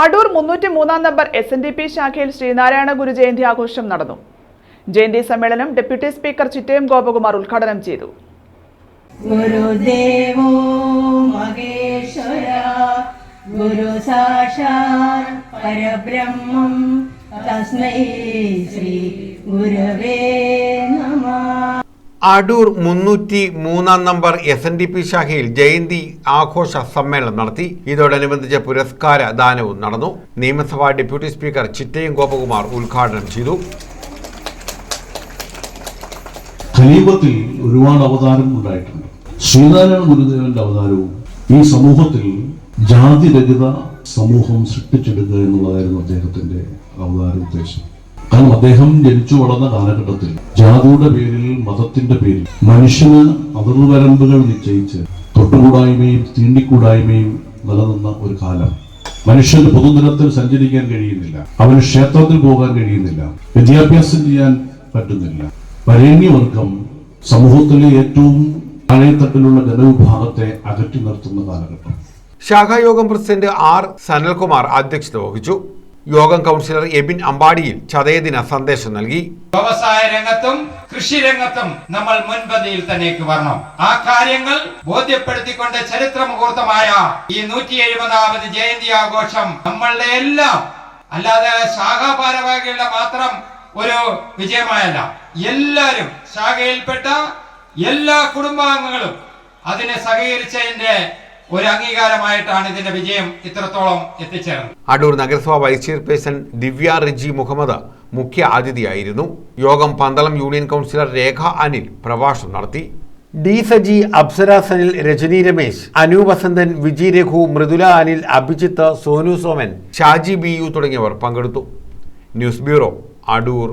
അടൂർ മുന്നൂറ്റി മൂന്നാം number S N D P ശാഖയിൽ ശ്രീനാരായണ ഗുരു ജയന്തി ആഘോഷം നടന്നു. ജയന്തി സമ്മേളനം ഡെപ്യൂട്ടി സ്പീക്കർ ചിറ്റയം ഗോപകുമാർ ഉദ്ഘാടനം ചെയ്തു. ഗുരുദേവോ ശ്രീ ഗുരവേ. അടൂർ മുന്നൂറ്റി മൂന്നാം number S N D P ശാഖയിൽ ജയന്തി ആഘോഷ സമ്മേളനം നടത്തി. ഇതോടനുബന്ധിച്ച് പുരസ്കാര ദാനവും നടന്നു. നിയമസഭാ ഡെപ്യൂട്ടി സ്പീക്കർ ചിറ്റയും ഗോപകുമാർ ഉദ്ഘാടനം ചെയ്തു. സമീപത്തിൽ ഒരുപാട് അവതാരം ഉണ്ടായിട്ടുണ്ട്. ശ്രീനാരായണ ഗുരുദേവന്റെ അവതാരവും ഈ സമൂഹത്തിൽ ജാതിരഹിത സമൂഹം സൃഷ്ടിച്ചെടുക്കുക എന്നുള്ളതായിരുന്നു അദ്ദേഹത്തിന്റെ അവതാര ഉദ്ദേശം. കാരണം അദ്ദേഹം ജനിച്ചു വളർന്ന കാലഘട്ടത്തിൽ. ജാതിയുടെ പേരിൽ മതത്തിന്റെ പേരിൽ. മനുഷ്യന് അതിർവരമ്പുകൾ നിശ്ചയിച്ച് തൊട്ടുകൂടായ്മയും തീണ്ടിക്കൂടായ്മയും നിലനിന്ന ഒരു കാലം. മനുഷ്യന് പൊതുനിരത്തിൽ സഞ്ചരിക്കാൻ കഴിയുന്നില്ല. അവന് ക്ഷേത്രത്തിൽ പോകാൻ കഴിയുന്നില്ല. വിദ്യാഭ്യാസം ചെയ്യാൻ പറ്റുന്നില്ല. വരേണ്യവർഗം സമൂഹത്തിലെ ഏറ്റവും താഴെത്തട്ടിലുള്ള ജനവിഭാഗത്തെ അകറ്റി നിർത്തുന്ന കാലഘട്ടം. ശാഖായോഗം പ്രസിഡന്റ് ആർ സനൽകുമാർ അധ്യക്ഷത വഹിച്ചു. യോഗം കൗൺസിലർ എബിൻ അമ്പാടിയിൽ ചതയദിന സന്ദേശം നൽകി. വ്യവസായ രംഗത്തും കൃഷി രംഗത്തും നമ്മൾ മുൻപന്തിയിൽ തന്നെ വരണം. ആ കാര്യങ്ങൾ ബോധ്യപ്പെടുത്തിക്കൊണ്ട് ചരിത്ര മുഹൂർത്തമായ ഈ നൂറ്റി എഴുപതാമത് ജയന്തി ആഘോഷം നമ്മളുടെ എല്ലാം അല്ലാതെ ശാഖാപാരവാഹികളുടെ മാത്രം ഒരു വിജയമായല്ല. എല്ലാവരും ശാഖയിൽപ്പെട്ട എല്ലാ കുടുംബാംഗങ്ങളും അതിനെ സഹകരിച്ചതിന്റെ ഒരു അംഗീകാരമായിട്ടാണ് ഇതിന്റെ വിജയം ഇത്രത്തോളം എത്തിച്ചേർന്നത്. അടൂർ നഗരസഭാ വൈസ് ചെയർപേഴ്സൺ ദിവ്യ റിജി മുഹമ്മദ് മുഖ്യ അതിഥിയായിരുന്നു. യോഗം പന്തളം യൂണിയൻ കൗൺസിലർ രേഖ അനിൽ പ്രഭാഷണം നടത്തി. D Saji Apsara Sanil Rajani Ramesh Anu Vasanthan Viji Raghu Mridula Anil Abhijith Sonu Soman Shaji B U തുടങ്ങിയവർ പങ്കെടുത്തു. News bureau Adoor.